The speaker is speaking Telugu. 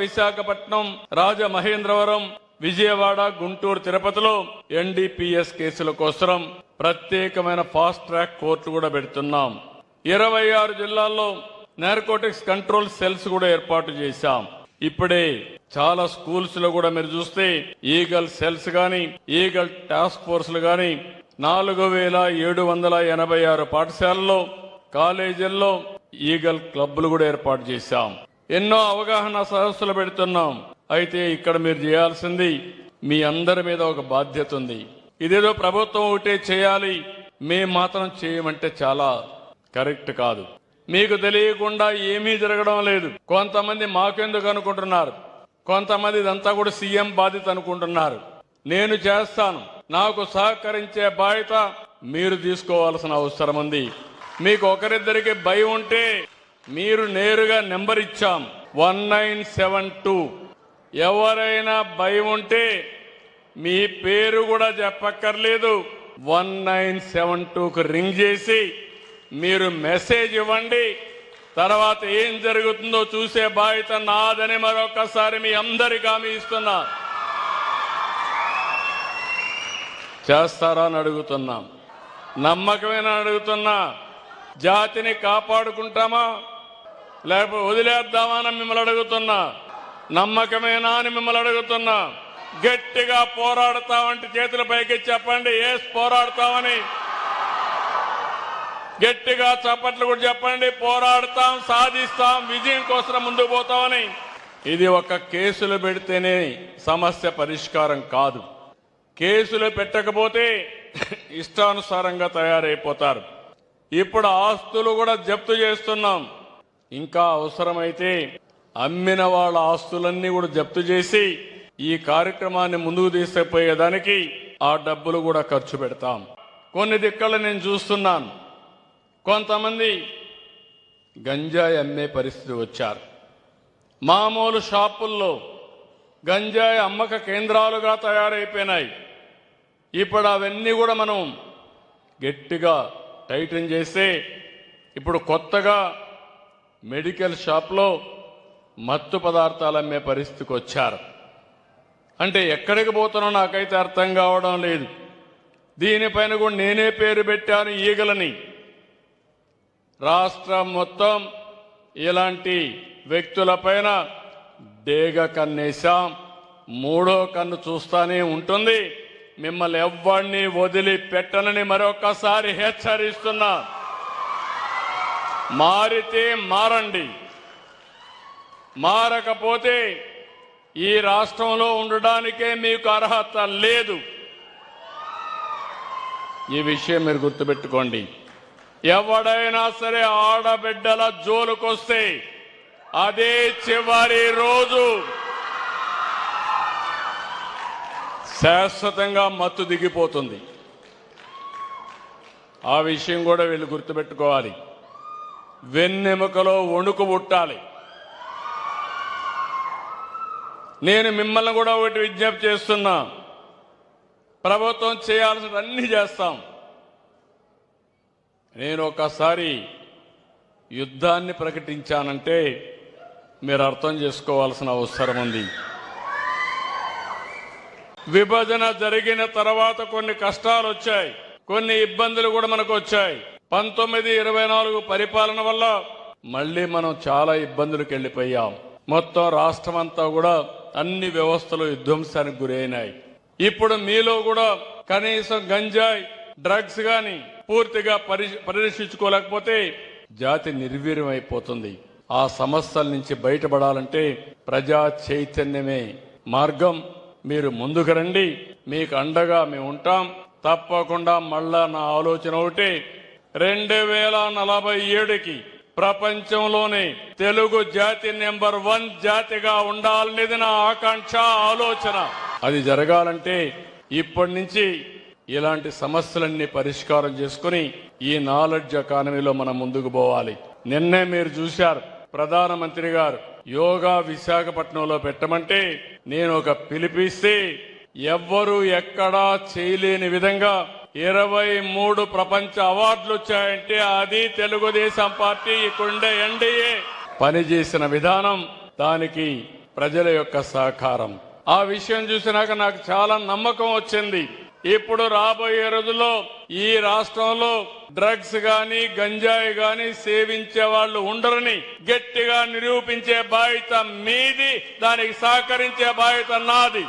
విశాఖపట్నం రాజమహేంద్రవరం విజయవాడ గుంటూరు తిరుపతిలో ఎన్డీపీఎస్ కేసుల కోసం ప్రత్యేకమైన ఫాస్ట్ ట్రాక్ కోర్టు కూడా పెడుతున్నాం. ఇరవై ఆరు జిల్లాల్లో నార్కోటిక్స్ కంట్రోల్ సెల్స్ కూడా ఏర్పాటు చేశాం. ఇప్పుడే చాలా స్కూల్స్లో కూడా మీరు చూస్తే ఈగల్ సెల్స్ గాని ఈగల్ టాస్క్ ఫోర్స్లు గాని నాలుగు వేల ఏడు వందల ఎనభై ఆరు పాఠశాలల్లో కాలేజీల్లో ఈగల్ క్లబ్లు కూడా ఏర్పాటు చేశాం. ఎన్నో అవగాహన సదస్సులు పెడుతున్నాం. అయితే ఇక్కడ మీరు చేయాల్సింది మీ అందరి మీద ఒక బాధ్యత ఉంది. ఇదేదో ప్రభుత్వం ఒకటే చేయాలి మేం మాత్రం చేయమంటే చాలా కరెక్ట్ కాదు. మీకు తెలియకుండా ఏమీ జరగడం లేదు. కొంతమంది మాకెందుకు అనుకుంటున్నారు? కొంతమంది ఇదంతా కూడా సీఎం బాధ్యత అనుకుంటున్నారు. నేను చేస్తాను. నాకు సహకరించే బాధ్యత మీరు తీసుకోవాల్సిన అవసరం ఉంది. మీకు ఒకరిద్దరికి భయం ఉంటే మీరు నేరుగా నెంబర్ ఇచ్చాం. One nine seven two. ఎవరైనా భయం ఉంటే మీ పేరు కూడా చెప్పక్కర్లేదు. వన్ నైన్ సెవెన్ టూకు రింగ్ చేసి మీరు మెసేజ్ ఇవ్వండి. తర్వాత ఏం జరుగుతుందో చూసే బాధ్యత నాదని మరొకసారి మీ అందరికీ హామీ ఇస్తున్నా. చేస్తారా అని అడుగుతున్నాం. నమ్మకమేనా అడుగుతున్నా. జాతిని కాపాడుకుంటామా? లేకపోతే వదిలేద్దామని మిమ్మల్ని అడుగుతున్నా. నమ్మకమేనా అని మిమ్మల్ని అడుగుతున్నా. గట్టిగా పోరాడతామంటే చేతుల పైకి చెప్పండి ఏ పోరాడతామని. గట్టిగా చప్పట్లు కూడా చెప్పండి పోరాడతాం సాధిస్తాం విజయం కోసం ముందుకు పోతామని. ఇది ఒక కేసులు పెడితేనే సమస్య పరిష్కారం కాదు. కేసులు పెట్టకపోతే ఇష్టానుసారంగా తయారైపోతారు. ఇప్పుడు ఆస్తులు కూడా జప్తు చేస్తున్నాం. ఇంకా అవసరమైతే అమ్మిన వాళ్ళ ఆస్తులన్నీ కూడా జప్తు చేసి ఈ కార్యక్రమాన్ని ముందుకు తీసుకుపోయేదానికి ఆ డబ్బులు కూడా ఖర్చు పెడతాం. కొన్ని దిక్కలు నేను చూస్తున్నాను. కొంతమంది గంజాయి అమ్మే పరిస్థితి వచ్చారు. మామూలు షాపుల్లో గంజాయి అమ్మక కేంద్రాలుగా తయారైపోయినాయి. ఇప్పుడు అవన్నీ కూడా మనం గట్టిగా టైటన్ చేస్తే ఇప్పుడు కొత్తగా మెడికల్ షాప్లో మత్తు పదార్థాలు అమ్మే పరిస్థితికి వచ్చారు అంటే ఎక్కడికి పోతున్నా నాకైతే అర్థం కావడం లేదు. దీనిపైన కూడా నేనే పేరు పెట్టాను ఈగలని. రాష్ట్రం మొత్తం ఇలాంటి వ్యక్తులపైన డేగ కన్నేశాం. మూడో కన్ను చూస్తానే ఉంటుంది. మిమ్మల్ని ఎవ్వడిని వదిలి పెట్టనని మరొకసారి హెచ్చరిస్తున్నా. మారితే మారండి. మారకపోతే ఈ రాష్ట్రంలో ఉండడానికే మీకు అర్హత లేదు. ఈ విషయం మీరు గుర్తుపెట్టుకోండి. ఎవడైనా సరే ఆడబిడ్డల జోలుకొస్తే అదే చివరి రోజు. శాశ్వతంగా మత్తు దిగిపోతుంది. ఆ విషయం కూడా వీళ్ళు గుర్తుపెట్టుకోవాలి. వెన్నెముకలో వణుకు పుట్టాలి. నేను మిమ్మల్ని కూడా ఒకటి విజ్ఞప్తి చేస్తున్నా. ప్రభుత్వం చేయాల్సిన అన్ని చేస్తాం. నేను ఒకసారి యుద్ధాన్ని ప్రకటించానంటే మీరు అర్థం చేసుకోవాల్సిన అవసరం ఉంది. విభజన జరిగిన తర్వాత కొన్ని కష్టాలు వచ్చాయి. కొన్ని ఇబ్బందులు కూడా మనకు వచ్చాయి. పంతొమ్మిది ఇరవై నాలుగు పరిపాలన వల్ల మళ్ళీ మనం చాలా ఇబ్బందులకు వెళ్ళిపోయాం. మొత్తం రాష్ట్రం అంతా కూడా అన్ని వ్యవస్థలు విధ్వంసానికి గురైనాయి. ఇప్పుడు మీలో కూడా కనీసం గంజాయి డ్రగ్స్ గాని పూర్తిగా పరి- పరిరక్షించుకోలేకపోతే జాతి నిర్వీర్యం అయిపోతుంది ఆ సమస్యల నుంచి బయటపడాలంటే ప్రజా చైతన్యమే మార్గం. మీరు ముందుకు రండి మీకు అండగా మేము ఉంటాం. తప్పకుండా మళ్ళా నా ఆలోచన ఒకటి రెండు వేల నలభై ఏడుకి ప్రపంచంలోనే తెలుగు జాతి నెంబర్ వన్ జాతిగా ఉండాలనేది నా ఆకాంక్ష ఆలోచన. అది జరగాలంటే ఇప్పటి నుంచి ఇలాంటి సమస్యలన్నీ పరిష్కారం చేసుకుని ఈ నాలెడ్జ్ ఎకానమీలో మనం ముందుకు పోవాలి. నిన్నే మీరు చూశారు ప్రధానమంత్రి గారు యోగా విశాఖపట్నంలో పెట్టమంటే నేను ఒక పిలిపిస్తే ఎవ్వరూ ఎక్కడా చేయలేని విధంగా ఇరవై మూడు ప్రపంచ అవార్డులు వచ్చాయంటే అది తెలుగుదేశం పార్టీ ఇక్కడుండే ఎన్డీఏ పనిచేసిన విధానం దానికి ప్రజల యొక్క సహకారం. ఆ విషయం చూసినాక నాకు చాలా నమ్మకం వచ్చింది. ఇప్పుడు రాబోయే రోజుల్లో ఈ రాష్ట్రంలో డ్రగ్స్ గాని గంజాయి గాని సేవించే వాళ్ళు ఉండరని గట్టిగా నిరూపించే బాధ్యత మీది దానికి సహకరించే బాధ్యత నాది.